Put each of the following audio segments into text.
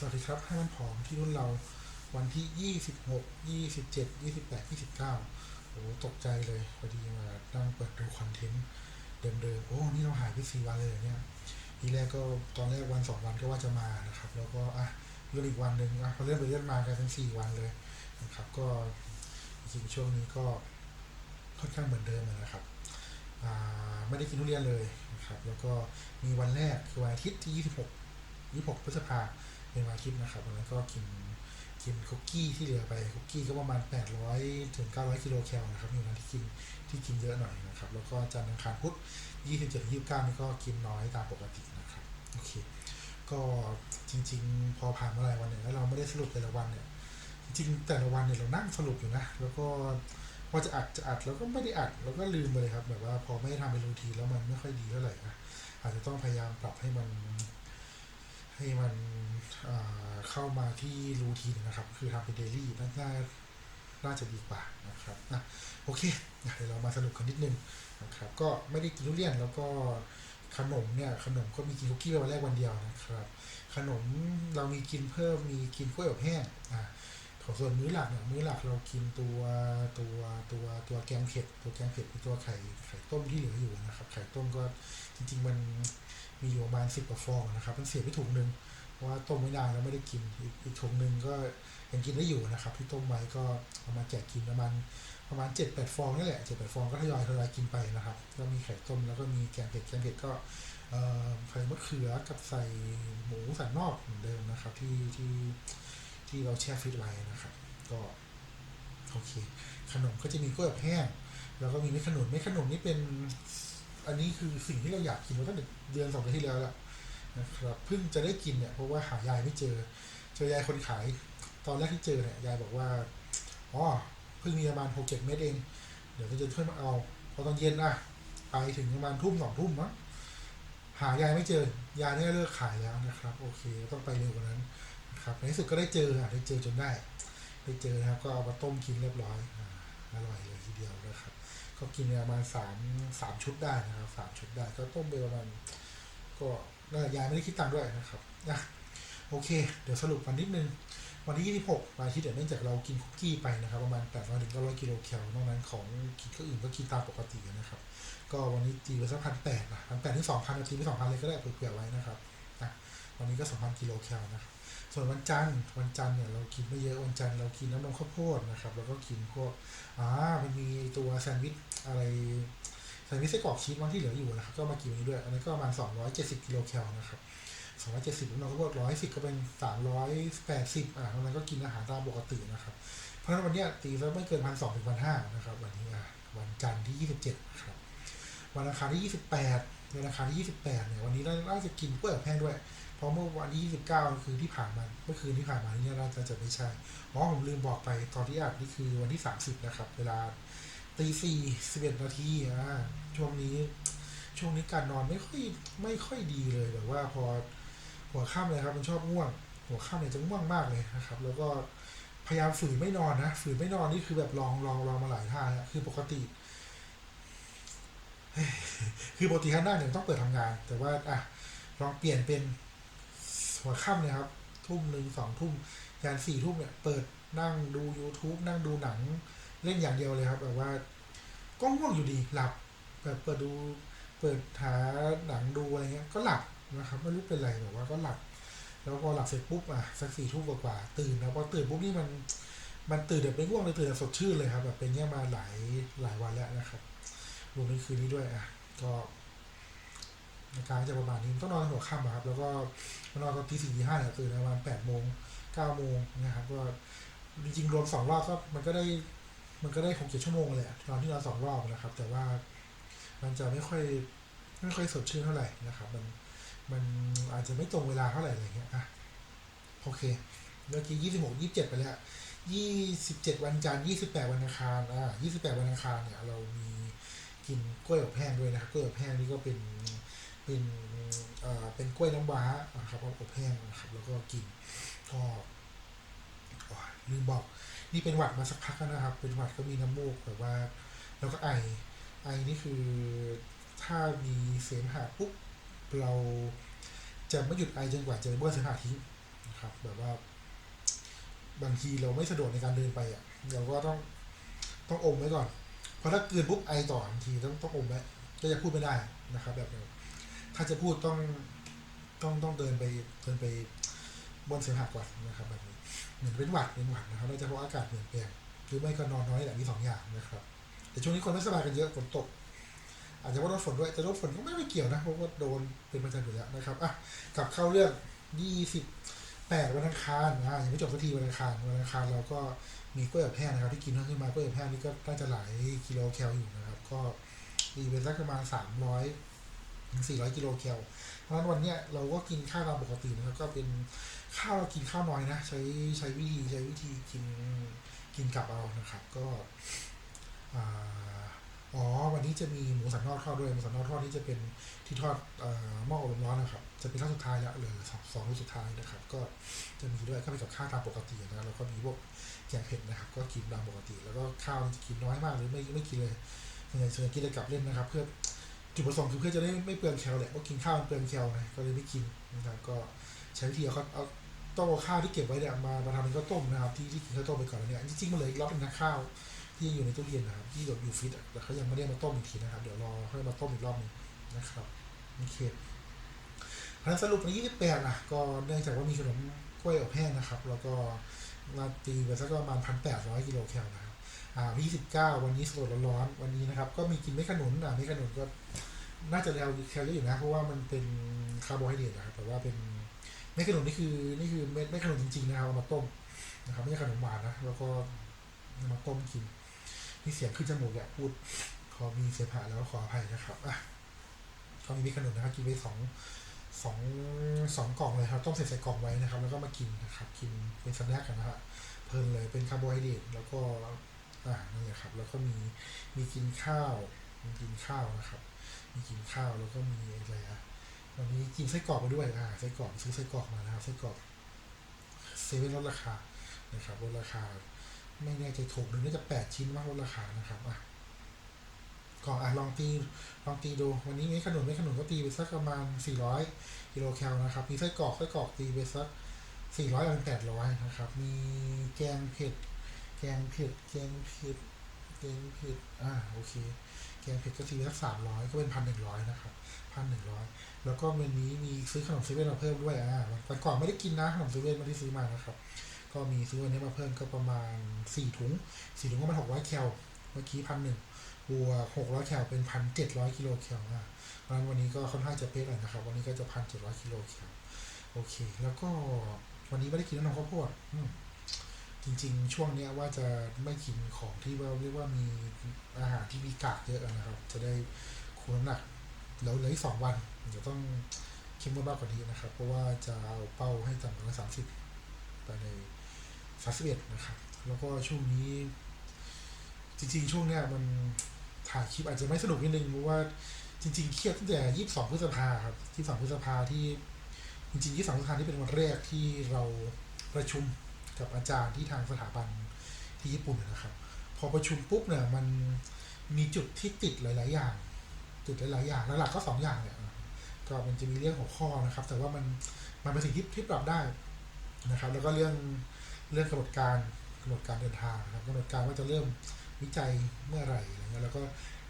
สวัสดีครับให้มันผอมที่รุ่นเราวันที่ยี่สิบหกยี่สิบเจ็ดยี่สิบแปดยี่สิบเก้าโอ้ตกใจเลยพอดีมานั่งเปิดดูคอนเทนต์เดิมๆโอ้นี่เราหายไปสี่วันเลยเนี่ยทีแรกก็ตอนแรกวันสองวันก็ว่าจะมานะครับ แล้วก็อะเลื่อนอีกวันหนึ่งอะพอเลื่อนไปเลื่อนมากลายเป็นสี่วันเลยนะครับ ก็จริงช่วงนี้ก็ค่อนข้างเหมือนเดิมเลยนะครับอ่าไม่ได้กินทุเรียนเลยนะครับ แล้วก็มีวันแรกคือวันอาทิตย์ที่ 26 26พฤษภา ป็นวาทิตย์นะครับวันนั้นก็กินกินคุกกี้ที่เหลือไปคุกกี้ก็ประมาณ 800ถึง900กิโลแคลนะครับมีวันที่กินที่กินเยอะหน่อยนะครับแล้วก็จันทร์อังคารพุธ27 29นี่ก็กินน้อยตามปกตินะครับโอเคก็จริง ๆ พอผ่านมาหลายวันเนี่ยแล้วเราไม่ได้สรุปแต่ละวันเนี่ยจริงแต่ละวันเนี่ยเรานั่งสรุปอยู่นะ แล้วก็พอจะอัดจะอัดแล้วก็ไม่ได้อัดแล้วก็ลืมไปเลยครับแบบว่าพอไม่ได้ทำเป็นรูทีแล้วมันไม่ค่อยดีเท่าไหร่นะอาจจะต้องพยายามปรับให้มัน ให้มันเข้ามาที่รูทีนนะครับ คือทำเป็นเดลี่น่าน่าน่าจะดีกว่านะครับนะโอเคเดี๋ยวเรามาสรุปกันนิดนึงนะครับ ก็ไม่ได้กินทุเรียนแล้วก็ขนมเนี่ยขนมก็มีกินคุกกี้ไปวันแรกวันเดียวนะครับ ขนมเรามีกินเพิ่มมีกินกล้วยอบแห้งอ่าของส่วนมื้อหลักเนี่ยมื้อหลักเรากินตัวตัวตัวตัวแกงเผ็ดตัวแกงเผ็ดเป็นตัวไข่ไข่ต้มที่เหลืออยู่นะครับ ไข่ต้มก็จริง ๆ มัน มีอยู่ประมาณสิบกว่าฟองนะครับมันเสียไปถุงหนึ่งเพราะว่าต้มไม่นานแล้วไม่ได้กินอีกอีกถุงหนึ่งก็ยังกินได้อยู่นะครับ ที่ต้มไว้ก็เอามาแจกกินประมาณประมาณเจ็ดแปดฟองนี่แหละเจ็ดแปดฟองก็ทยอยทยอยกินไปนะครับก็มีไข่ต้มแล้วก็มีแกงเผ็ดแกงเผ็ดก็ใส่มะเขือกับใส่หมูสันนอกเหมือนเดิมนะครับ ที่ที่ที่เราแช่ฟรีซไว้นะครับ ก็โอเค ขนมก็จะมีกล้วยอบแห้ง แล้วก็มีเม็ดขนุนเม็ดขนุนนี่เป็น อันนี้คือสิ่งที่เราอยากกินมาตั้งแต่ เดือนสองเดือนที่แล้วแล้วนะครับเพิ่งจะได้กินเนี่ยเพราะว่าหายายไม่เจอ เจอยายคนขาย ตอนแรกที่เจอเนี่ยยายบอกว่าอ๋อเพิ่งมีประมาณหกเจ็ดเม็ดเอง เดี๋ยวจะช่วยมาเอา พอตอนเย็นอะไปถึงประมาณทุ่มสองทุ่มมั้งหายายไม่เจอยายเนี่ยเลิกขายแล้วนะครับ โอเคต้องไปเร็วกว่านั้นนะครับในที่สุดก็ได้เจออะได้เจอจนได้ไปเจอนะครับก็เอามาต้มกินเรียบร้อยออร่อยเลยทีเดียวนะครับ ก็กินประมาณสามสามชุดได้นะครับสามชุดได้ก็ต้มไปประมาณก็น่ายายไม่ได้คิดตังค์ด้วยนะครับนะโอเค เดี๋ยวสรุปวันนิดนึง วันที่ 26วันอาทิตย์เดี๋ยวเนื่องจากเรากินคุกกี้ไปนะครับ ประมาณ800ถึง900กิโลแคลนอกนั้นของกินก็อื่นก็กินตามปกตินะครับ ก็วันนี้ตีไปสักพันแปดนะพันแปดถึงสองพันตีไปสองพันเลยก็ได้เผื่อไว้นะครับนะวันนี้ก็สองพันกิโลแคลนะครับ ส่วนวันจันทร์วันจันทร์เนี่ยเรากินไม่เยอะวันจันทร์เรากินน้ำนมข้าวโพดนะครับแล้วก็กินพวกอ่ามันมีตัวแซนด์วิชอะไรแซนด์วิชไส้กรอกชีสมันที่เหลืออยู่นะครับก็มากินนี้ด้วยอันนี้ก็ประมาณ270กิโลแคลนะครับ270น้ำนมข้าวโพด110ก็เป็น380อ่าตรงนั้นก็กินอาหารตามปกตินะครับ เพราะฉะนั้นวันเนี้ยตีซะไม่เกินพันสองถึงพันห้านะครับ วันนี้อะวันจันทร์ที่27นะครับ วันอังคารที่28วันอังคารที่28เนี่ยวันนี้น่าจะกินกล้วยแห้งด้วย เพราะเมื่อวันที่ 29 คือที่ผ่านมาเมื่อคืนที่ผ่านมานี่น่าจะจะไม่ใช่อ๋อผมลืมบอกไปตอนที่อัดนี่คือวันที่ 30 นะครับ เวลาตีสี่สิบเอ็ดนาทีอ่าช่วงนี้ ช่วงนี้การนอนไม่ค่อยไม่ค่อยดีเลยแบบว่าพอหัวค่ำเลยครับมันชอบง่วง หัวค่ำเนี่ยจะง่วงมากเลยนะครับ แล้วก็พยายามฝืนไม่นอนนะฝืนไม่นอนนี่คือแบบลองลองลองมาหลายท่าแล้วคือปกติคือปกติข้างหน้าเนี่ยต้องเปิดทำงาน แต่ว่าอะลองเปลี่ยนเป็น หัวค่ำเนี่ยครับ ทุ่มหนึ่งสองทุ่มยันสี่ทุ่มเนี่ย เปิดนั่งดู YouTube นั่งดูหนังเล่นอย่างเดียวเลยครับ แบบว่าก็ง่วงอยู่ดีหลับ แบบเปิดดูเปิดหาหนังดูอะไรเงี้ย ก็หลับนะครับไม่รู้เป็นไรแบบว่าก็หลับ แล้วพอหลับเสร็จปุ๊บอะสักสี่ทุ่มกว่าๆตื่นแล้วพอตื่นปุ๊บนี่มัน มันตื่นแบบไม่ง่วงเลยตื่นแบบสดชื่นเลยครับ แบบเป็นเงี้ยมาหลายหลายวันแล้วนะครับรวมในคืนนี้ด้วยอะก็ อาการจะประมาณนี้ต้องนอนหัวค่ำอะครับ แล้วก็นอนตอนตีสี่ตีห้าเนี่ยตื่นประมาณแปดโมงเก้าโมงนะครับก็จริงๆรวมสองรอบก็มันก็ได้มันก็ได้หกเจ็ดชั่วโมงเลยนอนที่นอนสองรอบนะครับ แต่ว่ามันจะไม่ค่อยไม่ค่อยสดชื่นเท่าไหร่นะครับ มันมันอาจจะไม่ตรงเวลาเท่าไหร่อะไรเงี้ยอะโอเคเมื่อกี้ยี่สิบหกยี่สิบเจ็ดไปแล้วยี่สิบเจ็ดวันจันทร์ยี่สิบแปดวันอังคารอ่ายี่สิบแปดวันอังคารเนี่ยเรามีกินกล้วยอบแห้งด้วยนะครับกล้วยอบแห้งนี่ก็เป็น เป็นเป็นกล้วยน้ำว้านะครับเอาอบแห้งนะครับแล้วก็กินก็อ๋อลืมบอกนี่เป็นหวัดมาสักพักแล้วนะครับ เป็นหวัดก็มีน้ำมูกแบบว่า แล้วก็ไอไอนี่คือถ้ามีเสมหะปุ๊บเราจะไม่หยุดไอจนกว่าจะเบื่อเสมหะทิ้งนะครับ แบบว่า บางทีเราไม่สะดวกในการเดินไปอะเราก็ต้องต้องอมไว้ก่อนเพราะถ้าเกินปุ๊บไอต่อบางทีต้องต้องอมไว้ก็จะพูดไม่ได้นะครับ แบบนั้ ถ้าจะพูดต้องต้องต้องเดินไปเดินไปบนเสมหะก่อนนะครับแบบนี้เหมือนเป็นหวัดเป็นหวัดนะครับโดยเฉพาะอากาศเปลี่ยนแปลงหรือไม่ก็นอนน้อยแหละมีสองอย่างนะครับ แต่ช่วงนี้คนไม่สบายกันเยอะฝนตก อาจจะว่าโดนฝนด้วยแต่โดนฝนก็ไม่ไม่เกี่ยวนะเพราะว่าโดนเป็นประจำอยู่แล้วนะครับอะกลับเข้าเรื่องยี่สิบแปดวันอังคารอะยังไม่จบสักทีวันอังคารวันอังคารเราก็มีกล้วยอบแห้งนะครับที่กินเพิ่มขึ้นมากล้วยอบแห้งนี่ก็น่าจะหลายกิโลแคลอยู่นะครับ ก็ดีเป็นสักประมาณสามร้อย ถึงสี่ร้อยกิโลแคลเพราะฉะนั้นวันเนี้ยเราก็กินข้าวตามปกตินะครับก็เป็นข้าวเรากินข้าวน้อยนะ ใช้ใช้วิธีใช้วิธีกินกินกลับเอานะครับ ก็อ๋อวันนี้จะมีหมูสันนอกทอดด้วยหมูสันนอกทอดนี่จะเป็นที่ทอดหม้ออบลมร้อนนะครับ จะเป็นครั้งสุดท้ายแล้วเหลยสองสองรสุดท้ายนะครับ ก็จะมีด้วยก็เป็นกับข้าวตามปกตินะแล้วก็มีพวกแกงเผ็ดนะครับ ก็กินตามปกติ แล้วก็ข้าวจะกินน้อยมากหรือไม่ไม่กินเลยส่วนใหญ่ส่วนกินแต่กลับเล่นนะครับ เพื่อ จุดประสงค์คือเพื่อจะได้ไม่เปลืองแคลแหละเพราะกินข้าวมันเปลืองแคลไงก็เลยไม่กินนะครับก็ใช้วิธีเอาเอาต้องเอาข้าวที่เก็บไว้เนี่ยมามาทำเป็นข้าวต้มนะครับ ที่ที่กินข้าวต้มไปก่อนแล้วเนี่ยจริงๆมันเลยอีกรอบหนึงนะข้าวที่ยังอยู่ในตู้เย็นนะครับที่แบบอยู่ฟิตแต่เขายังไม่ได้มาต้มอีกทีนะครับ เดี๋ยวรอค่อยมาต้มอีกรอบหนึงนะครับโอเคอันสรุปในที่28อะก็เนื่องจากว่ามีขนมกล้วยอบแห้งนะครับ แล้วก็มาตีไปสักประมาณ1,800กิโลแคลนะครับอ่า29วันนี้สดร้อนๆวันนี้นะครับ ก็มีกินเม็ดขนุนอะเม็ดขนุนก็ น่าจะแลแคลเยอะอยู่นะ เพราะว่ามันเป็นคาร์โบไฮเดรตนะครับแต่ว่าเป็นเม็ดขนุนนี่คือนี่คือเม็ดเม็ดขนุนจริงๆนะครับเอามาต้มนะครับไม่ใช่ขนมหวานนะแล้วก็มาต้มกินมีเสียงขึ้นจมูกอยากพูดขอมีเสมหะแล้วขออภัยนะครับอะก็มีเม็ดขนุนะครับกินไปสองสองสองกล่องเลยครับต้มเสร็จใส่กล่องไว้นะครับ แล้วก็มากินนะครับกินเป็นสแน็คกันนะฮะเพลินเลยเป็นคาร์โบไฮเดรตแล้วก็อ่านั่นแหละครับ แล้วก็มีมีกินข้าวมีกินข้าวนะครับ มีกินข้าวแล้วก็มีอะไรอะวันนี้กินไส้กรอกมาด้วยอ่าไส้กรอกซื้อไส้กรอกมานะครับไส้กรอกเซเว่นลดราคานะครับลดราคา ไม่แน่ใจถูกหรือน่าจะแปดชิ้นมากลดราคานะครับอะก็อะลองตีลองตีดูวันนี้ไม่ขนุนไม่ขนุนก็ตีไปสักประมาณสี่ร้อยกิโลแคลนะครับ มีไส้กรอกไส้กรอกตีไปสักสี่ร้อยเป็นแปดร้อยนะครับ มีแกงเผ็ด แกงเผ็ด แกงเผ็ด แกงเผ็ด อ่าโอเค แกงเผ็ดก็ตีไปสักสามร้อยก็เป็นพันหนึ่งร้อยนะครับพันหนึ่งร้อยแล้วก็วันนี้มีซื้อขนมเซเว่นมาเพิ่มด้วยอ่าวันก่อนไม่ได้กินนะขนมเซเว่นไม่ได้ซื้อมานะครับ ก็มีซื้ออันนี้มาเพิ่มก็ประมาณสี่ถุงสี่ถุงก็มันหกร้อยแคลเมื่อกี้พันหนึ่งบวกหกร้อยแคลเป็นพันเจ็ดร้อยกิโลแคลนะเพราะฉะนั้นวันนี้ก็ค่อนข้างจะเป๊ะเลยนะครับ วันนี้ก็จะพันเจ็ดร้อยกิโลแคลโอเค แล้วก็วันนี้ไม่ได้กินน้ำนมข้าวโพดอืม จริง ๆ ช่วงเนี้ยว่าจะไม่กินของที่ว่าเรียกว่ามีอาหารที่มีกากเยอะนะครับ จะได้คุมน้ำหนักแล้วเหลืออีกสองวันจะต้องเข้มงวดมากกว่านี้นะครับ เพราะว่าจะเอาเป้าให้ต่ำกว่าสามสิบไปในสามสิบเอ็ดนะครับ แล้วก็ช่วงนี้ จริง ๆ ช่วงเนี้ยมันถ่ายคลิปอาจจะไม่สนุกนิดนึงเพราะว่าจริง ๆ เครียดตั้งแต่ยี่สิบสองพฤษภาครับยี่สิบสองพฤษภาที่จริงๆยี่สิบสองพฤษภาที่เป็นวันแรกที่เราประชุม กับอาจารย์ที่ทางสถาบันที่ญี่ปุ่นนะครับ พอประชุมปุ๊บเนี่ยมันมีจุดที่ติดหลาย ๆ อย่าง จุดหลาย ๆ อย่างหลักๆก็สองอย่างเนี่ยก็มันจะมีเรื่องหัวข้อนะครับ แต่ว่ามันมันเป็นสิ่งที่ที่ปรับได้นะครับ แล้วก็เรื่องเรื่องกำหนดการกำหนดการเดินทางนะครับกำหนดการว่าจะเริ่มวิจัยเมื่อไหร่อะไรเงี้ยแล้วก็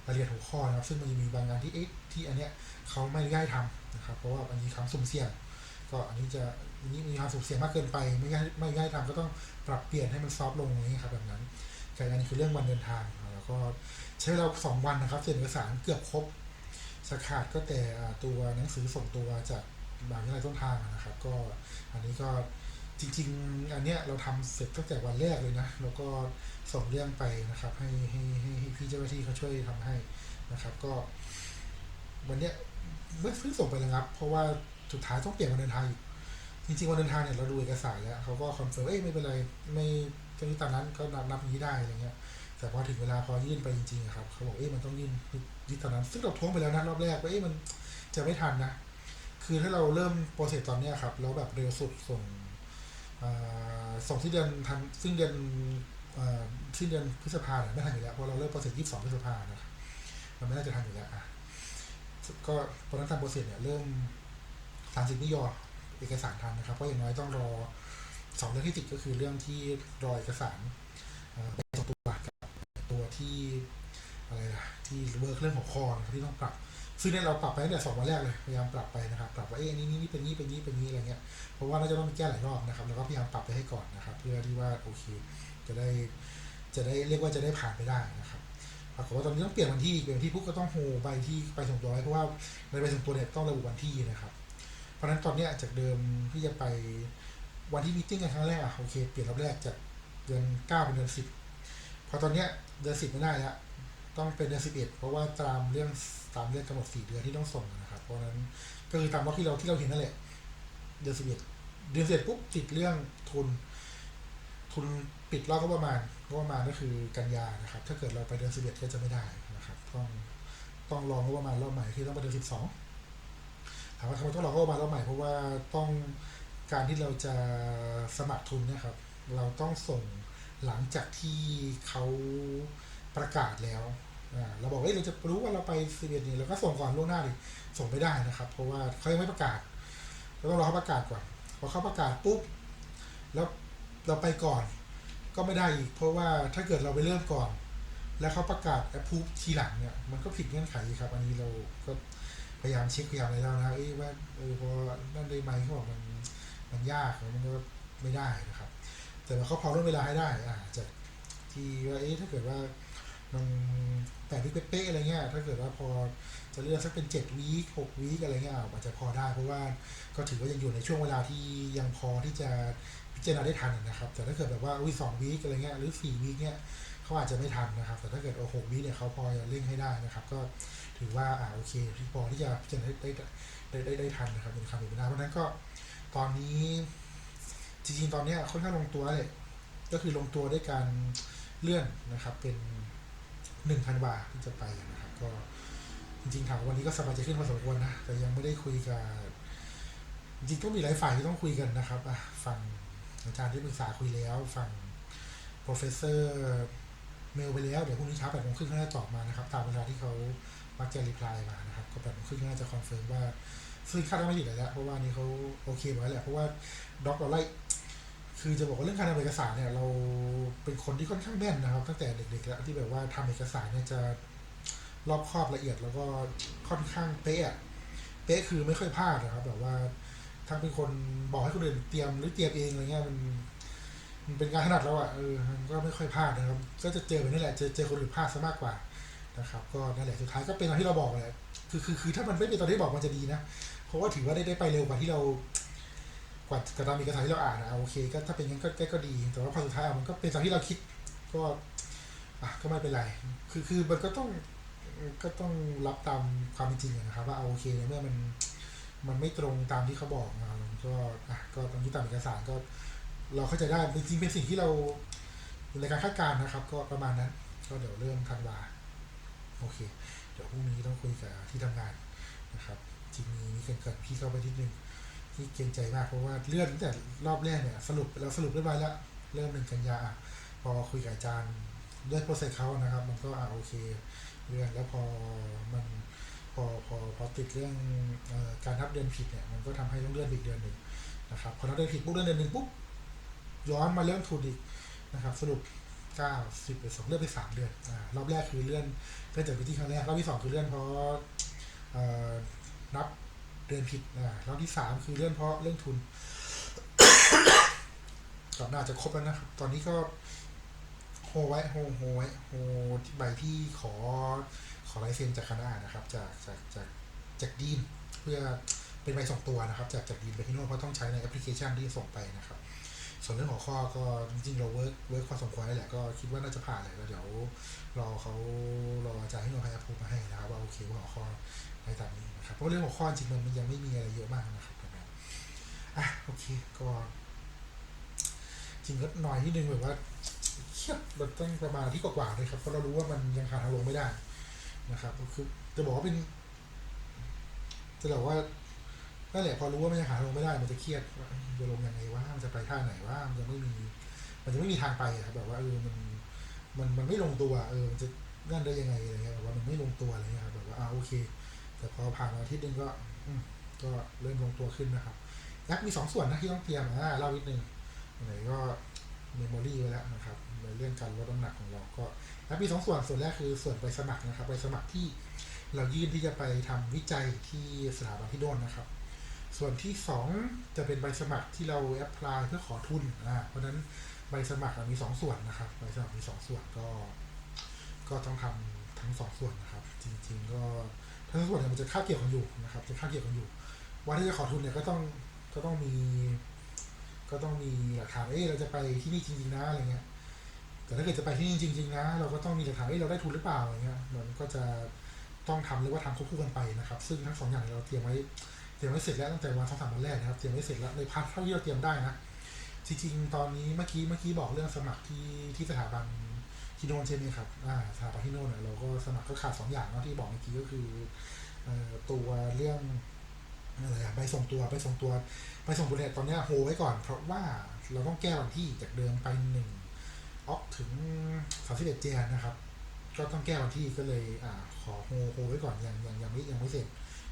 รายละเอียดหัวข้อนะครับ ซึ่งมันจะมีบางงานที่เอ๊ะที่อันเนี้ยเขาไม่ได้ทำนะครับ เพราะว่ามันมีความสุ่มเสี่ยง ก็อันนี้จะ นี่มีความสุ่มเสียงมากเกินไป ไม่ง่ายไม่ง่ายทำก็ต้องปรับเปลี่ยนให้มันซอฟต์ลงอย่างนี้ครับแบบนั้นแต่อันนี้คือเรื่องวันเดินทาง แล้วก็ใช้เวลาสองวันนะครับเซ็นเอกสารเกือบครบสกขาดก็แต่ตัวหนังสือส่งตัวจากบางวิทยาลัยต้นทางนะครับ ก็อันนี้ก็จริงๆ อันเนี้ยเราทำเสร็จตั้งแต่วันแรกเลยนะ แล้วก็ส่งเรื่องไปนะครับ ให้ให้ให้ให้พี่เจ้าหน้าที่เขาช่วยทำให้นะครับ ก็ วันเนี้ยเมื่อเพิ่งส่งไประงับ เพราะว่าสุดท้ายต้องเปลี่ยนวันเดินทางอีก จริงๆวันเดินทางเนี่ยเราดูเอกสารแล้วเขาก็คอนเฟิร์มเอ้ยไม่เป็นไรไม่ก็ตามนั้นก็นับนับนี้ได้อะไรเงี้ย แต่พอถึงเวลาพอยื่นไปจริงๆครับเขาบอกเอ้ยมันต้องยื่นยื่นตอนนั้น ซึ่งเราท้วงไปแล้วนะรอบแรกว่าเอ้ยมันจะไม่ทันนะ คือถ้าเราเริ่มโปรเซสตอนเนี้ยครับแล้วแบบเร็วสุดส่งส่งที่เดือนทันซึ่งเดือนสิ้นเดือนพฤษภาเนี่ยไม่ทันอยู่แล้วเพราะเราเริ่มโปรเซสยี่สิบสองพฤษภานะครับมันไม่น่าจะทันอยู่แล้วอะก็ตอนนั้นทำโปรเซสเนี่ยเริ่มสามสิบนิยอ เอกสารทันนะครับเพราะอย่างน้อยต้องรอสองเรื่องที่ติดก็คือเรื่องที่รอเอกสารเอ่อไปส่งตัวกับตัวที่อะไรล่ะที่เวิร์กเรื่องของคอนะครับที่ต้องปรับ ซึ่งเนี่ยเราปรับไปตั้งแต่สองวันแรกเลยพยายามปรับไปนะครับปรับว่าเอ้ยนี่นี่เป็นนี้เป็นนี้เป็นนี้อะไรเงี้ยเพราะว่าน่าจะต้องมีแก้หลายรอบนะครับแล้วก็พยายามปรับไปให้ก่อนนะครับ เพื่อที่ว่าโอเคจะได้จะได้เรียกว่าจะได้ผ่านไปได้นะครับปรากฏว่าตอนนี้ต้องเปลี่ยนวันที่เปลี่ยนวันที่ปุ๊บก็ต้องโฮใบที่ไปส่งตัวไว้เพราะว่าในใบส่งตัวเนี่ยต้องระบุวันที่นะครับ เพราะฉะนั้นตอนนี้จากเดิมที่จะไปวันที่มีติ้งกันครั้งแรกอะโอเคเปลี่ยนรอบแรกจากเดือนเก้าเป็นเดือนสิบพอตอนเนี้ยเดือนสิบไม่ได้แล้วต้องเป็นเดือนสิบเอ็ดเพราะว่าตามเรื่องตามเรื่องกำหนดสี่เดือนที่ต้องส่งนะครับ เพราะนั้นก็คือตามว่าที่เราที่เราเห็นนั่นแหละ เดือนสิบเอ็ดเดือนเสร็จปุ๊บติดเรื่องทุน ทุนปิดรอบก็ประมาณก็ประมาณก็คือกันยานะครับ ถ้าเกิดเราไปเดือนสิบเอ็ดก็จะไม่ได้นะครับ ต้องต้องรองก็ประมาณรอบใหม่ที่ต้องไปเดือนสิบสอง ถามว่าทำไมต้องรอก็ประมาณรอบใหม่เพราะว่าต้องการที่เราจะสมัครทุนเนะครับ เราต้องส่งหลังจากที่เขาประกาศแล้วเราบอกว่าเราจะรู้ว่าเราไปสิบเอ็ดนี่เราก็ส่งก่อนล่วงหน้าดิส่งไม่ได้นะครับ เพราะว่าเขายังไม่ประกาศเราต้องรอเขาประกาศก่อนพอเขาประกาศปุ๊บแล้วเราไปก่อนก็ไม่ได้อีก เพราะว่าถ้าเกิดเราไปเริ่มก่อน แล้วเขาประกาศแอปพูทีหลังเนี่ยมันก็ผิดเงื่อนไขครับ อันนี้เราก็ พยายามเช็คพยายามอะไรแล้วนะเอ้ยว่าเออพอนั่นได้ไหมเขาบอกมันมันยากมันก็ไม่ได้นะครับ แต่ว่าเขาพอร่นเวลาให้ได้อ่าจากที่ว่าเอ๊ะถ้าเกิดว่ามันแปดวิเป๊ะๆอะไรเงี้ยถ้าเกิดว่าพอจะเลือกสักเป็นเจ็ดวีคหกวีคอะไรเงี้ยอาจจะพอได้ เพราะว่าก็ถือว่ายังอยู่ในช่วงเวลาที่ยังพอที่จะพิจารณาได้ทันนะครับ แต่ถ้าเกิดแบบว่าอุ้ยสองวีคอะไรเงี้ยหรือสี่วีคเนี่ย เขาอาจจะไม่ทันนะครับ แต่ถ้าเกิดโอ้หกวีคเนี่ยเขาพอจะเร่งให้ได้นะครับ ก็ถือว่าอ่าโอเคที่พอที่จะพิจารณาได้ได้ได้ได้ได้ทันนะครับเป็นคำเป็นไปได้เพราะฉะนั้นก็ตอนนี้จริงๆตอนนี้ค่อนข้างลงตัวเลย ก็คือลงตัวด้วยการเลื่อนนะครับเป็นหนึ่งธันวาที่จะไปนะครับ ก็จริงๆถามวันนี้ก็สบายใจขึ้นพอสมควรนะแต่ยังไม่ได้คุยกับจริงก็มีหลายฝ่ายที่ต้องคุยกันนะครับอะฝั่งอาจารย์ที่ปรึกษาคุยแล้วฝั่ง professor เมลไปแล้ว เดี๋ยวพรุ่งนี้เช้าแปดโมงครึ่งเขาจะตอบมานะครับ ตามเวลาที่เขามักจะรีプライมานะครับ ก็แปดโมงครึ่งน่าจะคอนเฟิร์มว่า ซึ่งคาดว่าไม่ผิดเลยแล้วเพราะว่านี่เขาโอเคหมดแล้วแหละ เพราะว่าด็อกเราไล่คือจะบอกว่าเรื่องการทำเอกสารเนี่ย เราเป็นคนที่ค่อนข้างแม่นนะครับ ตั้งแต่เด็กๆแล้วที่แบบว่าทำเอกสารเนี่ยจะรอบคอบละเอียดแล้วก็ค่อนข้างเป๊ะอะเป๊ะคือไม่ค่อยพลาดนะครับ แบบว่า ถ้าเป็นคนบอกให้คนอื่นเตรียมหรือเตรียมเองอะไรเงี้ยมัน มันเป็นการถนัดแล้วอะเออมันก็ไม่ค่อยพลาดนะครับ ก็จะเจอแบบนี้แหละเจอเจอคนอื่นพลาดซะมากกว่านะครับ ก็นั่นแหละสุดท้ายก็เป็นอย่างที่เราบอกแหละคือคือคือถ้ามันไม่เป็นตอนที่บอกมันจะดีนะเพราะว่าถือว่าได้ได้ไปเร็วกว่าที่เรากว่ากระตามเอกสารที่เราอ่านนะโอเค ก็ถ้าเป็นงั้นก็ก็ก็ดี แต่ว่าพอสุดท้ายมันก็เป็นตามที่เราคิดก็อะก็ไม่เป็นไร คือคือมันก็ต้องก็ต้องรับตามความเป็นจริงนะครับ ว่าเอาโอเคในเมื่อมันมันไม่ตรงตามที่เขาบอกมามันก็อะก็ตามที่ตามเอกสารก็ เราเข้าใจได้จริงๆเป็นสิ่งที่เราในการคาดการณ์นะครับ ก็ประมาณนั้น ก็เดี๋ยวเริ่มธันวาโอเค เดี๋ยวพรุ่งนี้ต้องคุยกับที่ทำงานนะครับจริงมีมีเกินๆพี่เข้าไปนิดนึงที่เกรงใจมากเพราะว่าเลื่อนตั้งแต่รอบแรกเนี่ยสรุปเราสรุปเรียบร้อยแล้วเริ่มหนึ่งกันยา พอคุยกับอาจารย์ด้วยโปรเซสเขานะครับ มันก็อะโอเคเลื่อนแล้วพอมันพอพอพอติดเรื่องอการนับเดือนผิดเนี่ยมันก็ทำให้ต้องเลื่อนอีกเดือนหนึ่งนะครับพอนับเดือนผิดปุ๊บเดือนหนึ่งปุ๊บ ย้อนมาเรื่องทุนอีกนะครับ สรุปเก้าสิบไปสองเลื่อนไปสามเดือนอ่ารอบแรกคือเลื่อนเลื่อนจากวิธีครั้งแรกรอบที่สองคือเลื่อนเพราะเอ่อนับเดือนผิดอ่ารอบที่สามคือเลื่อนเพราะเรื่องทุนก่อนหน้าจะครบแล้วนะครับ ตอนนี้ก็โฮไว้โฮโฮไว้โฮใบที่ขอขอลายเซ็นจากคณะนะครับ จากจากจากจากดีนเพื่อเป็นใบส่งตัวนะครับ จากจากดีนไปที่โน่นเพราะต้องใช้ในแอปพลิเคชันที่ส่งไปนะครับ ส่วนเรื่องหัวข้อก็จริงๆเราเวิร์กเวิร์กพอสมควรแล้วแหละก็คิดว่าน่าจะผ่านเลยแล้วเดี๋ยวรอเขารออาจารย์ให้เราให้อพูมาให้นะครับว่าโอเคว่าหัวข้ออะไรตามนี้นะครับเพราะเรื่องหัวข้อจริงๆมันยังไม่มีอะไรเยอะมากนะครับอะโอเคก็ จริงก็หน่อยนิดนึงแบบว่าเครียดแบบตั้งประมาณที่กว่าๆเลยครับเพราะเรารู้ว่ามันยังหาทางลงไม่ได้นะครับก็คือจะบอกว่าเป็นจะบอกว่า นั่นแหละพอรู้ว่ามันยังหาลงไม่ได้มันจะเครียดว่าจะลงยังไงว่ามันจะไปท่าไหนว่ามันจะไม่มี มันจะไม่มีทางไปอะครับแบบว่าเออมันมันมันไม่ลงตัวเออมันจะนั่นได้ยังไงอะไรเงี้ยแบบว่ามันไม่ลงตัวอะไรเงี้ยครับแบบว่าอ่าโอเค แต่พอผ่านมาอาทิตย์หนึงก็อืมก็เริ่มลงตัวขึ้นนะครับแอปมีสองส่วนนะที่ต้องเตรียมอ่าเล่านิดนึงไหนก็เมมโมรี่ไว้แล้วนะครับในเรื่องการลดน้ำหนักของเราก็แอปมีสองส่วนส่วนแรกคือส่วนไปสมัครนะครับ ไปสมัครที่เรายื่นที่จะไปทำวิจัยที่สถาบันที่โดนนะครับ ส่วนที่สองจะเป็นใบสมัครที่เราแอพพลายเพื่อขอทุนอ่าเพราะนั้นใบสมัครมีสองส่วนนะครับใบสมัครมีสองส่วนก็ ก็ต้องทำทั้งสองส่วนนะครับ จริง ๆ ก็ทั้งสองส่วนเนี่ยมันจะคาบเกี่ยวกันอยู่นะครับ จะคาบเกี่ยวกันอยู่วันที่จะขอทุนเนี่ยก็ต้องก็ต้องมี ก็ต้องมีหลักฐานเอ้เราจะไปที่นี่จริงๆนะอะไรเงี้ยแต่ถ้าเกิดจะไปที่นี่จริง ๆ นะ เราก็ต้องมีหลักฐานเอ้เราได้ทุนหรือเปล่าอะไรเงี้ยมันก็จะต้องทำเรียกว่าทำควบคู่กันไปนะครับ ซึ่งทั้งสองอย่างเราเตรียมไว้ เตรียมไว้เสร็จแล้วตั้งแต่วันสองสามวันแรกนะครับเตรียมไว้เสร็จแล้วในพาร์ทเท่าที่เราเตรียมได้นะจริงๆตอนนี้เมื่อกี้เมื่อกี้บอกเรื่องสมัครที่ที่สถาบันที่โน่นใช่ไหมครับอ่าสถาบันที่โน่นเนี่ยเราก็สมัครก็ขาดสองอย่างเนาะที่บอกเมื่อกี้ก็คืออตัวเรื่องอะไรอะใบส่งตัวใบส่งตัวใบส่งตัวเนี่ยตอนนี้โฮไว้ก่อน เพราะว่าเราต้องแก้วันที่จากเดิมไปหนึ่งออกถึงสามสิบเอ็ดเจนนะครับ ก็ต้องแก้วันที่ก็เลยอ่าขอโฮโฮไว้ก่อนยังยังยังไม่ยังไม่เสร็จ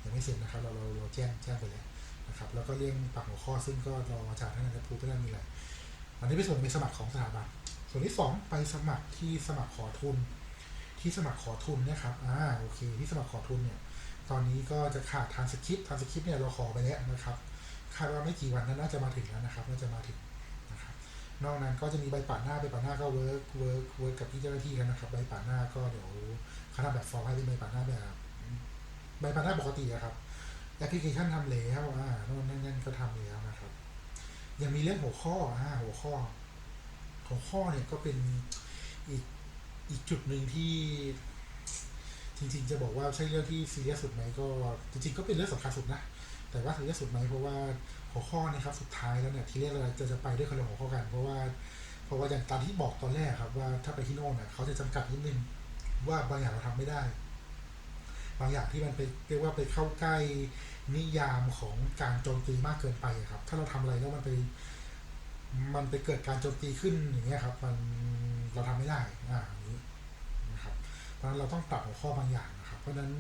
ยังไม่เสร็จนะครับ เราเราเราแจ้งแจ้งไปแล้วนะครับ แล้วก็เรื่องปรับหัวข้อซึ่งก็รออาจากท่านนายกพูดไม่ได้มีอะไรอันนี้เป็นส่วนไปสมัครของสถาบัน ส่วนที่สองไปสมัครที่สมัครขอทุน ที่สมัครขอทุนเนะครับ อ่า โอเค ที่สมัครขอทุนเนี่ย ตอนนี้ก็จะขาดทางสคริปต์ทางสคริปต์เนี่ยเราขอไปแล้วนะครับ คาดว่าไม่กี่วันนั้นน่าจะมาถึงแล้วนะครับ น่าจะมาถึงนะครับ นอกนั้นก็จะมีใบป่าดหน้าใบป่าดหน้าก็เวิร์กเวิร์กเวิร์กกับพี่เจ้าหน้าที่กันนะครับ ใบป่าดหน้าก็เดี๋ยวเขาทำแบบฟอร์มให้เป็นใบป่าหน้าแบบ ใบป่าดหน้าปกติอะครับแอปพลิเคชันทำแล้วอ่าโน่นนั่นนั่นก็ทำแล้วนะครับ ยังมีเรื่องหัวข้ออ่าหัวข้อ หัวข้อเนี่ยก็เป็นอีกอีกจุดหนึ่งที่ จริง ๆ จะบอกว่าใช่เรื่องที่ซีเรียสสุดไหมก็จริง ๆ ก็เป็นเรื่องสำคัญสุดนะแต่ว่าซีเรียสสุดไหมเพราะว่าหัวข้อนะครับสุดท้ายแล้วเนี่ยที่เรียกเราจะจะไปด้วยคนละหัวข้อกัน เพราะว่าเพราะว่าอย่างตามที่บอกตอนแรกครับว่าถ้าไปที่โน่นน่ะเขาจะจำกัดนิดนึงว่าบางอย่างเราทำไม่ได้ บางอย่างที่มันไปเรียกว่าไปเข้าใกล้นิยามของการโจมตีมากเกินไปครับ ถ้าเราทำอะไรแล้วมันไป มันไปเกิดการโจมตีขึ้นอย่างเงี้ยครับ มันเราทำไม่ได้อ่านี้นะครับ เพราะฉะนั้นเราต้องปรับหัวข้อบางอย่างนะครับ เพราะฉะนั้น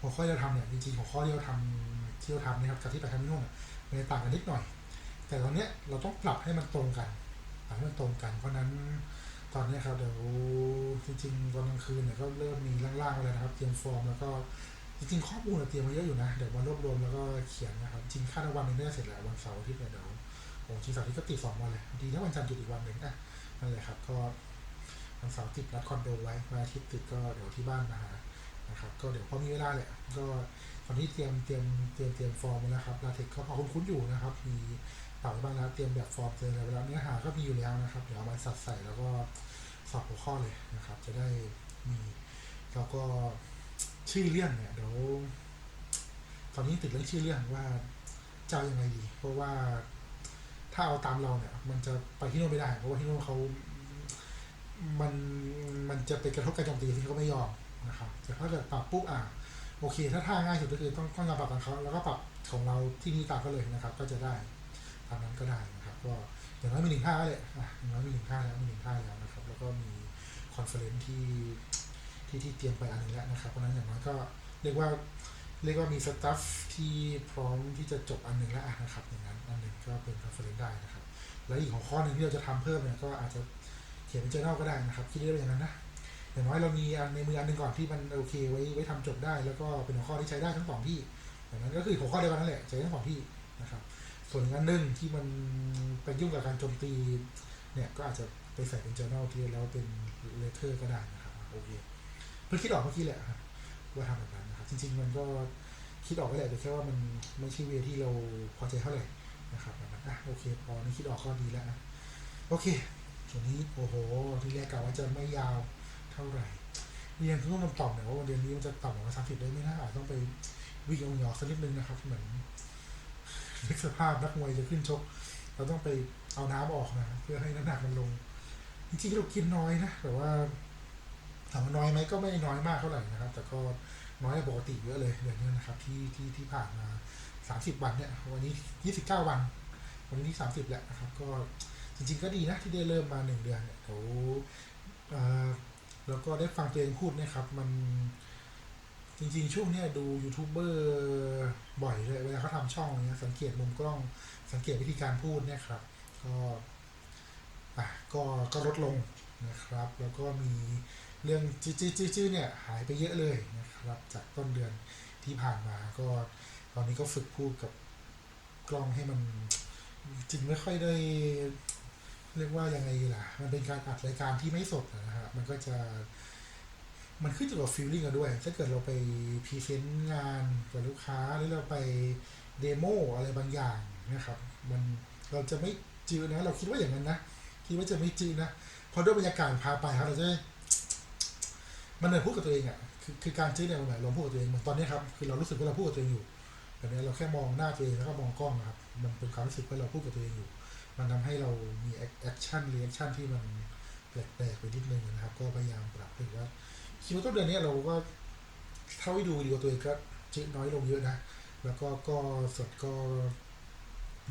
หัวข้อที่เราทำเนี่ยจริงๆหัวข้อที่เราทำที่เราทำนะครับกับที่ไปทำที่นู่นน่ะมันต่างกันนิดหน่อย แต่ตอนเนี้ยเราต้องปรับให้มันตรงกันปรับให้มันตรงกัน เพราะนั้น ตอนนี้ครับเดี๋ยวจริงๆตอนกลางคืนเนี่ยก็เริ่มมีล่างๆมาแล้วนะครับ เตรียมฟอร์มแล้วก็จริงๆข้อมูลเราเตรียมมาเยอะอยู่นะเดี๋ยวมารวบรวมแล้วก็เขียนนะครับจริงค่าวันนึงน่าเสร็จแล้ววันเสาร์ที่เดี๋ยวโอ้จริงเสาร์ที่ก็ติดสองวันเลยดีถ้าวันจันทร์หยุดอีกวันหนึ่งอะนั่นแหละครับก็วันเสาร์ติดนัดคอนโดไว้วันอาทิตย์ติดก็เดี๋ยวที่บ้านมานะครับก็เดี๋ยวพอมีเวลาแหละก็ตอนนี้เตรียมเตรียมเตรียมเตรียมฟอร์มแล้วครับลาเทคก็พอคุ้นๆอยู่นะครับมี ป่าไว้บ้างแล้วเตรียมแบบฟอร์มเตรียมอะไรไว้แล้วเนื้อหาก็มีอยู่แล้วนะครับ เดี๋ยวเอามาสัดใส่แล้วก็สอบหัวข้อเลยนะครับ จะได้มีแล้วก็ชื่อเรื่องเนี่ยเดี๋ยวตอนนี้ติดเรื่องชื่อเรื่องว่าจะเอายังไงดี เพราะว่าถ้าเอาตามเราเนี่ย มันจะไปที่โน่นไม่ได้ เพราะว่าที่โน่นเขา มันมันจะไปกระทบการโจมตีที่เขาไม่ยอมนะครับ แต่ถ้าเกิดปรับปุ๊บอะโอเค ถ้าท่าง่ายสุดก็คือต้องต้องยอมปรับตามเขาแล้วก็ปรับของเราที่นี่ตามก็เลยนะครับ ก็จะได้ ตามนั้นก็ได้นะครับ ก็อย่างน้อยมีหนึ่งท่าแล้วแหละอย่างน้อยมีหนึ่งท่าแล้วมีหนึ่งท่าแล้วนะครับ แล้วก็มีคอนเฟอเรนซ์ที่ที่ที่เตรียมไปอันหนึงแล้วนะครับ เพราะนั้นอย่างน้อยก็เรียกว่าเรียกว่ามีสตัฟที่พร้อมที่จะจบอันหนึ่งแล้วนะครับ อย่างนั้นอันหนึ่งก็เป็นคอนเฟอเรนซ์ได้นะครับ แล้วอีกหัวข้อหนึ่งที่เราจะทำเพิ่มเนี่ยก็อาจจะเขียนเป็น journal ก็ได้นะครับ คิดได้อย่างนั้นนะอย่างน้อยเรามีอันในมืออันหนึ่งก่อนที่มันโอเคไว้ไว้ทำจบได้ แล้วก็เป็นหัวข้อที่ใช้ได้ทั้งสองที่อย่างนั้นก็คือหัวข้อเดียวกันนั่นแหละใช้ทั้งสองที่นะครับ ส่วนอีกอันหนึ่งที่มันเป็นยุ่งกับการโจมตีเนี่ยก็อาจจะไปใส่เป็น journal ที่แล้วเป็น letter ก็ได้นะครับโอเคเพิ่งคิดออกเมื่อกี้แหละครับว่าทำแบบนั้นนะครับจริง ๆ มันก็คิดออกก็แหละแต่แค่ว่ามันไม่ใช่เวที่เราพอใจเท่าไหร่นะครับแบบนั้นอะโอเค พอนี่คิดออกก็ดีแล้วนะโอเคส่วนนี้โอ้โห ที่แรกกะว่าจะไม่ยาวเท่าไหร่เรียนต้องตอมๆเนี่ยว่าวันเรียนนี้มันจะต่ำกว่าสามสิบได้ไหมนะอาจต้องไปวิ่งองยอสักนิดนึงนะครับเหมือน นึกสภาพนักมวยจะขึ้นชก เราต้องไปเอาน้ำออกนะเพื่อให้น้ำหนักมันลง จริงๆเรากินน้อยนะแต่ว่าถามว่าน้อยไหมก็ไม่น้อยมากเท่าไหร่นะครับ แต่ก็น้อยกว่าปกติเยอะเลยเดือนนี้นะครับ ที่ที่ที่ผ่านมาสามสิบวันเนี่ย วันนี้ยี่สิบเก้าวัน วันนี้สามสิบแหล้วนะครับ ก็จริง ๆ ก็ดีนะที่ได้เริ่มมาหนึ่งเดือนเนี่ยเดี๋ยวแล้วก็ได้ฟังตัวเองพูดนะครับ มัน จริงๆ ช่วงเนี้ยดูยูทูบเบอร์บ่อยเลยเวลาเขาทำช่องเนี้ยสังเกตมุมกล้องสังเกตวิธีการพูดเนี่ยครับ ก็อะก็ก็ลดลงนะครับ แล้วก็มีเรื่องจื้อจื้อจื้อจื้อเนี่ยหายไปเยอะเลยนะครับ จากต้นเดือนที่ผ่านมาก็ตอนนี้ก็ฝึกพูดกับกล้องให้มันจริงไม่ค่อยได้ เรียกว่ายังไงล่ะ มันเป็นการอัดรายการที่ไม่สดนะฮะมันก็จะ มันขึ้นอยู่กับฟีลลิ่งกันด้วย ถ้าเกิดเราไปพรีเซนต์งานกับลูกค้าหรือเราไปเดโมอะไรบางอย่างนะครับ มันเราจะไม่จืดนะ เราคิดว่าอย่างนั้นนะ คิดว่าจะไม่จืดนะ พอด้วยบรรยากาศพาไปครับเราจะมันเหมือนพูดกับตัวเองอะคือคือการจืดเนี่ยมันเหมือนเราพูดกับตัวเองตอนนี้ครับ คือเรารู้สึกว่าเราพูดกับตัวเองอยู่แบบนี้เราแค่มองหน้าตัวเองแล้วก็มองกล้องนะครับ มันเป็นความรู้สึกว่าเราพูดกับตัวเองอยู่ มันทำให้เรามีแอคชั่นเรีแอคชั่นที่มันแปลกๆไปนิดนึงนะครับ ก็พยายามปรับหรือว่า คิดว่าต้นเดือนนี้เราก็เท่าที่ดูวิดีโอตัวเองก็จืดน้อยลงเยอะนะ แล้วก็ก็สดก็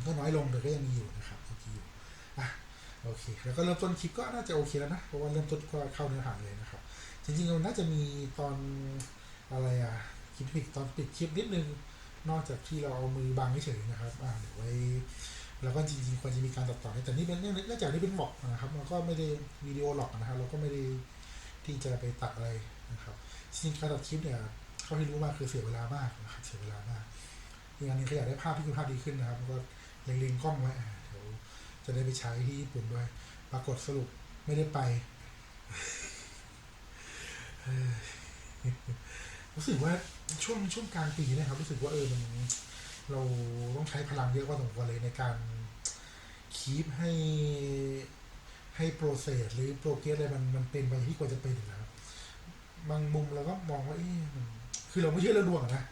ก็น้อยลงแต่ก็ยังมีอยู่นะครับโอเคอยู่อะโอเค แล้วก็เริ่มต้นคลิปก็น่าจะโอเคแล้วนะเพราะว่าเริ่มต้นก็เข้าเนื้อหาเลยนะครับ จริงๆเราน่าจะมีตอนอะไรอะคลิปปิดตอนปิดคลิปนิดนึงนอกจากที่เราเอามือบังเฉยนะครับอ่าเดี๋ยวไว้แล้วก็จริงๆควรจะมีการตัดต่อแต่นี่เป็นเนื่องจากนี่เป็นหมอกนะครับเราก็ไม่ได้วิดีโอหลอกนะครับเราก็ไม่ได้ ที่จะไปตัดอะไรนะครับจริงๆการตัดคลิปเนี่ยเขาที่รู้มากคือเสียเวลามากนะครับเสียเวลามากอีกอันนึงก็อยากได้ภาพที่คุณภาพดีขึ้นนะครับก็เล็งๆกล้องไว้เดี๋ยวจะได้ไปใช้ที่ญี่ปุ่นด้วย ปรากฏสรุปไม่ได้ไปรู้สึกว่าช่วงช่วงกลางปีนะครับ รู้สึกว่าเออมันเราต้องใช้พลังเยอะกว่าสมควรเลยในการคีปให้ ให้โปรเซสหรือโปรเกรสอะไรมันมันเป็นไปที่ควรจะเป็นอยู่แล้วบางมุมเราก็มองว่าเอ๊ะคือเราไม่เชื่อเรื่องดวงนะ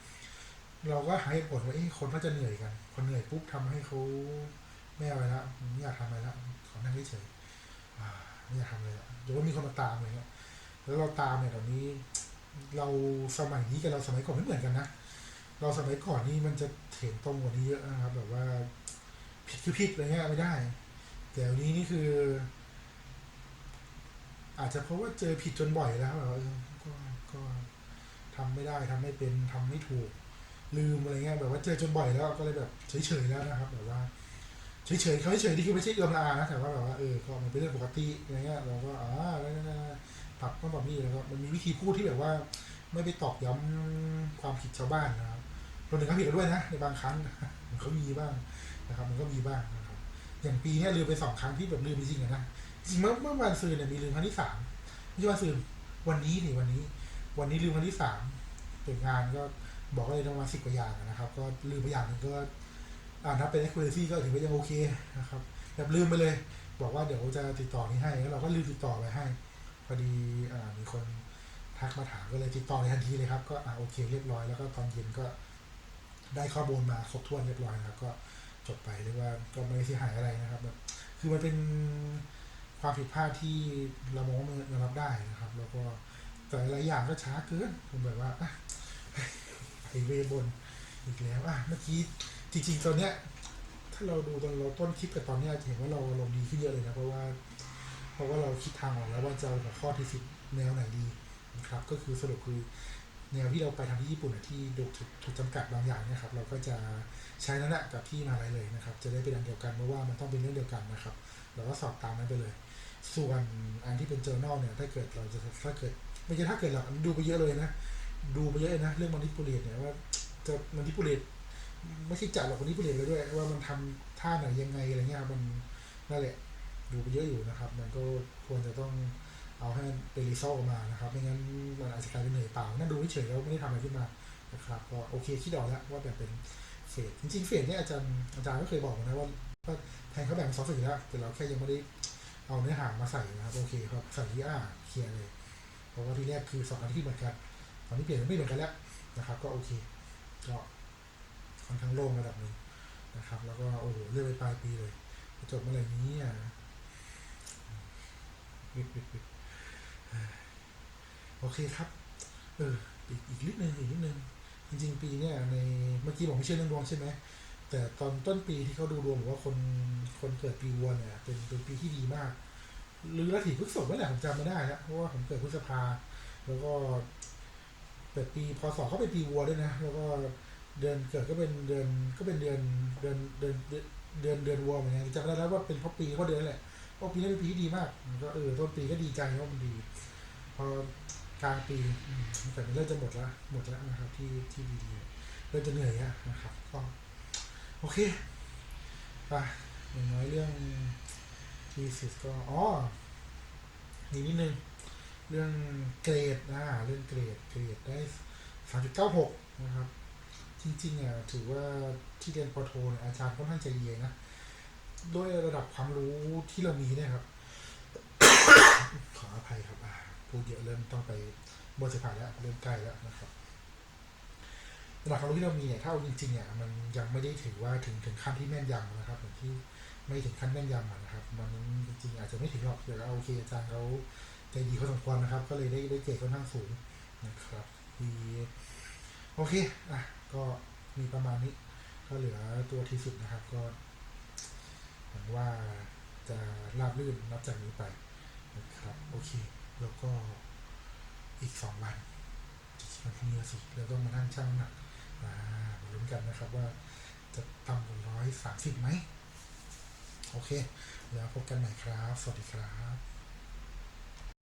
เราก็หาเหตุผลว่าเอ๊ะคนก็จะเหนื่อยกันพอเหนื่อยปุ๊บทำให้เขาไม่เอาไรละไม่อยากทำอะไรละขอนั่งเฉยไม่อยากทำอะไรละหรือว่ามีคนมาตามอะไรเงี้ยแล้วเราตามเนี่ยตอนนี้ เราสมัยนี้กับเราสมัยก่อนไม่เหมือนกันนะเราสมัยก่อนนี่มันจะเห็นตรงกว่านี้เยอะนะครับแบบว่าผิดคือผิดอะไรเงี้ยไม่ได้ แต่วันนี้นี่คือ อาจจะเพราะว่าเจอผิดจนบ่อยแล้วแบบว่าเออก็ก็ทำไม่ได้ทำไม่เป็นทำไม่ถูก ลืมอะไรเงี้ยแบบว่าเจอจนบ่อยแล้วก็เลยแบบเฉยๆแล้วนะครับแบบว่าเฉยๆเขาเฉยๆนี่คือไม่ใช่เอื้อมละอานะแต่ว่าแบบว่าเออก็มันเป็นเรื่องปกติอะไรเงี้ยเราก็อ่าแล้วปรับก็ปรับนี่แล้วก็มันมีวิธีพูดที่แบบว่า ไม่ไปตอกย้ำความผิดชาวบ้านนะครับรวมถึงควาผิดเราด้วยนะในบางครั้งมันก็มีบ้างนะครับ มันก็มีบ้างนะครับอย่างปีนี้ลืมไปสองครั้งที่แบบลืมจริงๆนะ เมื่อเมื่อวันซืนเนี่ยมีลืมครั้งที่สามไม่ใช่วันซืนวันนี้นี่วันนี้ วันนี้ลืมครั้งที่สามเปิดงานก็บอกเลยประมาณสิบกว่าอย่างนะครับ ก็ลืมไปอย่างหนึ่งก็อ่านับเป็น accuracy ก็ถือว่ายังโอเคนะครับแบบลืมไปเลย บอกว่าเดี๋ยวจะติดต่อนี้ให้แล้วเราก็ลืมติดต่อไปให้ พอดีอ่ามีคนทักมาถามก็เลยติดต่อในทันทีเลยครับ ก็อ่าโอเคเรียบร้อยแล้วก็ตอนเย็นก็ได้ข้อมูลมาครบถ้วนเรียบร้อยนะครับ ก็จบไปเรียกว่าก็ไม่เสียหายอะไรนะครับแบบคือมันเป็น ความผิดพลาดที่เรามองว่ามันยอมรับได้นะครับ แล้วก็แต่หลายอย่างก็ช้าเกินผมแบบว่าอะไฮเวบนอีกแล้วอะเมื่อกี้จริง ๆ ตอนเนี้ย ถ้าเราดูตอนเราต้นคลิปกับตอนเนี้ยจะเห็นว่าเราลงดีขึ้นเยอะเลยนะเพราะว่า เพราะว่าเราคิดทางออกแล้วว่าจะเอาหัวข้อที่สิบแนวไหนดีนะครับ ก็คือสรุปคือแนวที่เราไปทำที่ญี่ปุ่นที่ถูถูกจำกัดบางอย่างนะครับ เราก็จะใช้นั่นแหละกับที่มหาลัยเลยนะครับ จะได้เป็นอันเดียวกันเพราะว่ามันต้องเป็นเรื่องเดียวกันนะครับ เราก็สอบตามนั้นไปเลย ส่วนอันที่เป็น journal เนี่ย ถ้าเกิดเราจะถ้าเกิด ไม่ใช่ถ้าเกิดเราดูไปเยอะเลยนะ ดูไปเยอะนะ เรื่องมันทิปูเลตเนี่ยว่าจะมันทิปูเลตไม่ใช่จัดหรอกมันทิปูเลตเลยด้วย ว่ามันทำท่าไหนยังไงอะไรเงี้ยมันนั่นแหละดูไปเยอะอยู่นะครับ มันก็ควรจะต้องเอาให้เป็นรีซอลออกมานะครับไม่งั้นมันอาจจะกลายเป็นเหนื่อยเปล่านั่นดูเฉยแล้วไม่ได้ทำอะไรขึ้นมานะครับก็โอเคคิดออกแล้วว่าแบ่งเป็นเฟสจริงๆเฟสเนี่ยอาจารย์อาจารย์ก็เคยบอกนะว่าแทนเขาแบ่งเป็นสองเฟสแล้วแต่เราแค่ยังไม่ได้ เอาเนื้อหามาใส่นะครับโอเคครับใส่ทีอ่าเคลียร์เลย เพราะว่าที่แรกคือสองอันที่เหมือนกันตอนนี้เปลี่ยนไม่เหมือนกันแล้วนะครับ ก็โอเคก็ค่อนข้างโล่งระดับหนึ่งนะครับ แล้วก็โอ้โหเลื่อนไปปลายปีเลยจบเมื่อไหร่นี้อะโอเคครับเอออีกอีกนิดนึงอีกนิดนึงจริงๆปีเนี่ยในเมื่อกี้บอกไม่เชื่อเรื่องดวงใช่ไหม แต่ตอนต้นปีที่เขาดูดวงบอกว่าคนคนเกิดปีวัวเนี่ย เป็นเป็นปีที่ดีมาก หรือราศีพฤษภนั่แหละผมจำไม่ได้แล้วเพราะว่าผมเกิดพฤษภา แล้วก็ไปปิดปีพศเขาเป็นปีวัวด้วยนะ แล้วก็เดือนเกิดก็เป็นเดือนก็เป็นเดือนเดือนเดือนเดือนเดือนวัวเหมือนกันจำได้แล้วว่าเป็นเพราะปีเพราะเดือนแหละเพราะปีนี้เป็นปีที่ดีมากก็เออต้นปีก็ดีใจว่ามันดี พอกลางปีอืมแต่มันเริ่มจะหมดละหมดแล้วนะครับ ที่ที่ดีเริ่มจะเหนื่อยนะครับก็ โอเคไปอย่างน้อยเรื่องทีสิสก็อ๋อนี่นิดนึง เรื่องเกรดนะเรื่องเกรดเกรดได้สามจุดเก้าหกนะครับ จริงๆอะถือว่าที่เรียนปอโทเนี่ยอาจารย์ค่อนข้างใจเย็นนะด้วยระดับความรู้ที่เรามีเนี่ยครับ ขออภัยครับพูดเยอะเริ่มต้องไปบทสิผ่านแล้วเริ่มใกล้แล้วนะครับ ระดับความรู้ที่เรามีเนี่ยถ้าเอาจริงๆเนี่ยมันยังไม่ได้ถือว่าถึงถึงขั้นที่แม่นยำนะครับเหมือนที่ไม่ถึงขั้นแม่นยำนะครับ มันจริงๆอาจจะไม่ถึงหรอกแต่ว่าโอเคอาจารย์เขาใจดีพอสมควรนะครับ ก็เลยได้ได้เกรดค่อนข้างสูงนะครับมีโอเคอะก็มีประมาณนี้ ก็เหลือตัวที่สุดนะครับก็หวังว่าจะราบรื่นนับจากนี้ไปนะครับโอเค แล้วก็อีกสองวันวันพรุ่งนี้สิเราต้องมานั่งชั่งน้ำหนักอ่า มาลุ้นกันนะครับว่าจะต่ำกว่าร้อยสามสิบไหม โอเค แล้วพบกันใหม่ครับ สวัสดีครับ